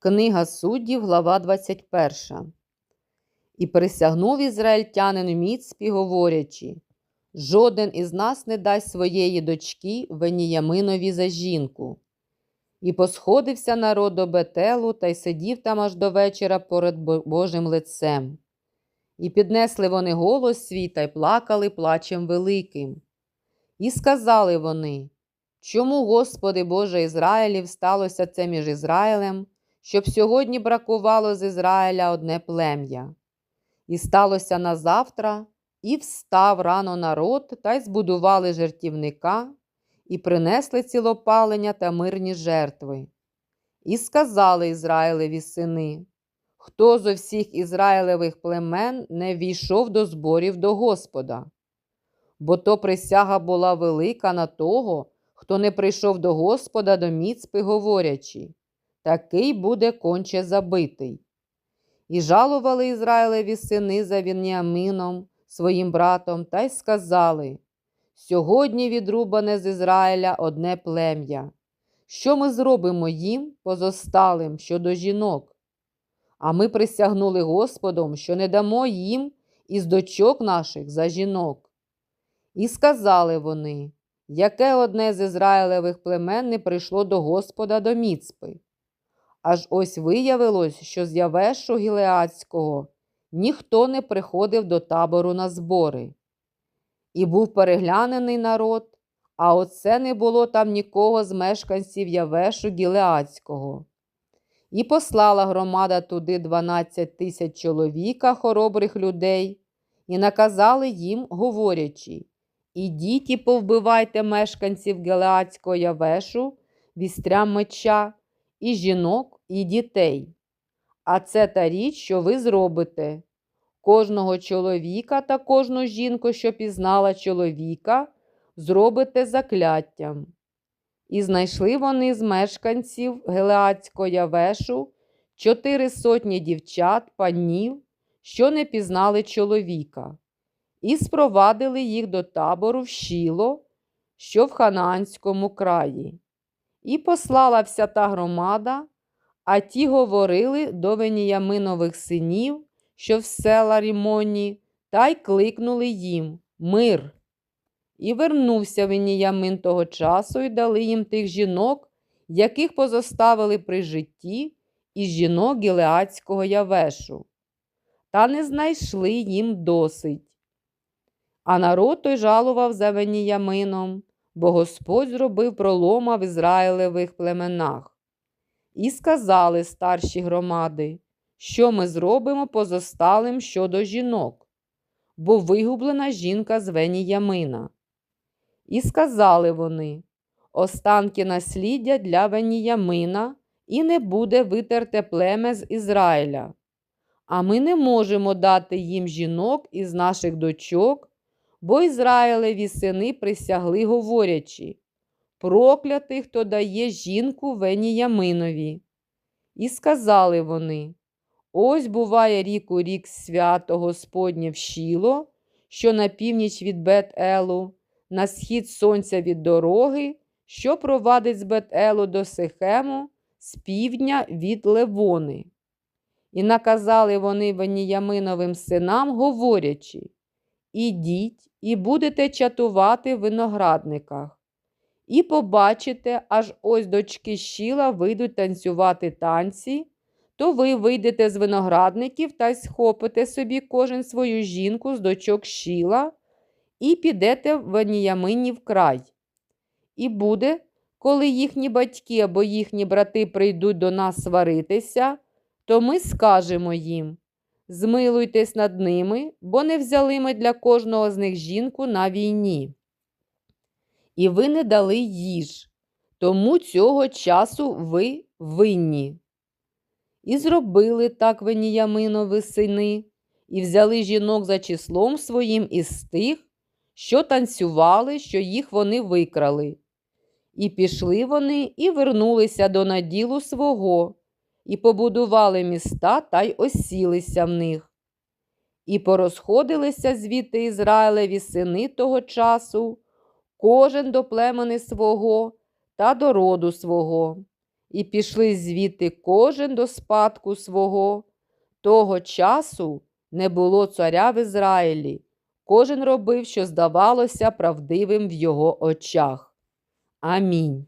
Книга суддів, глава 21. І присягнув ізраїльтянин Міцпі, говорячи, жоден із нас не дасть своєї дочки Веніяминові за жінку. І посходився народ до Бетелу та й сидів там аж до вечора перед Божим лицем. І піднесли вони голос свій та й плакали плачем великим. І сказали вони, чому, Господи Боже Ізраїлів, сталося це між Ізраїлем, щоб сьогодні бракувало з Ізраїля одне плем'я. І сталося на завтра, і встав рано народ, та й збудували жертівника, і принесли цілопалення та мирні жертви. І сказали Ізраїлеві сини, хто зо всіх Ізраїлевих племен не війшов до зборів до Господа. Бо то присяга була велика на того, хто не прийшов до Господа до Міцпи, говорячи, такий буде конче забитий. І жалували Ізраїлеві сини за Вініамином, своїм братом, та й сказали: Сьогодні відрубане з Ізраїля одне плем'я. Що ми зробимо їм позосталим щодо жінок? А ми присягнули Господом, що не дамо їм із дочок наших за жінок. І сказали вони, яке одне з Ізраїлевих племен не прийшло до Господа до Міцпи. Аж ось виявилось, що з Явешу Гілеацького ніхто не приходив до табору на збори. І був переглянений народ, а оце не було там нікого з мешканців Явешу Гілеацького. І послала громада туди 12 тисяч чоловіка, хоробрих людей, і наказали їм, говорячи: Ідіть і повбивайте мешканців Гілеацького Явешу, вістрям меча, і жінок, і дітей. А це та річ, що ви зробите. Кожного чоловіка та кожну жінку, що пізнала чоловіка, зробите закляттям. І знайшли вони з мешканців Гелеацького Явешу чотири сотні дівчат, панів, що не пізнали чоловіка, і спровадили їх до табору в Шіло, що в Ханаанському краї. І послала вся та громада, а ті говорили до Веніяминових синів, що в села Рімоні, та й кликнули їм Мир. І вернувся Веніямин того часу і дали їм тих жінок, яких позоставили при житті, із жінок Гілеацького Явешу. Та не знайшли їм досить. А народ той жалував за Веніямином, бо Господь зробив пролома в Ізраїлевих племенах. І сказали старші громади, що ми зробимо позосталим щодо жінок, бо вигублена жінка з Веніямина. І сказали вони: останки насліддя для Веніямина, і не буде витерте племе з Ізраїля. А ми не можемо дати їм жінок із наших дочок, бо Ізраїлеві сини присягли, говорячи: проклятий, хто дає жінку Веніяминові. І сказали вони: Ось буває рік у рік свято Господнє в Шіло, що на північ від Бет-Елу, на схід сонця від дороги, що провадить з Бет-Елу до Сихему, з півдня від Левони. І наказали вони Веніяминовим синам, говорячи: Ідіть і будете чатувати в виноградниках. І побачите, аж ось дочки щіла вийдуть танцювати танці, то ви вийдете з виноградників та схопите собі кожен свою жінку з дочок щіла і підете в Веніяминів край. І буде, коли їхні батьки або їхні брати прийдуть до нас сваритися, то ми скажемо їм змилуйтесь над ними, бо не взяли ми для кожного з них жінку на війні. І ви не дали їж, тому цього часу ви винні. І зробили так Веніяминови сини, і взяли жінок за числом своїм із тих, що танцювали, що їх вони викрали. І пішли вони і вернулися до наділу свого, і побудували міста та й осілися в них. І порозходилися звідти Ізраїлеві сини того часу, кожен до племени свого та до роду свого. і пішли звідти кожен до спадку свого. Того часу не було царя в Ізраїлі. Кожен робив, що здавалося правдивим в його очах. Амінь.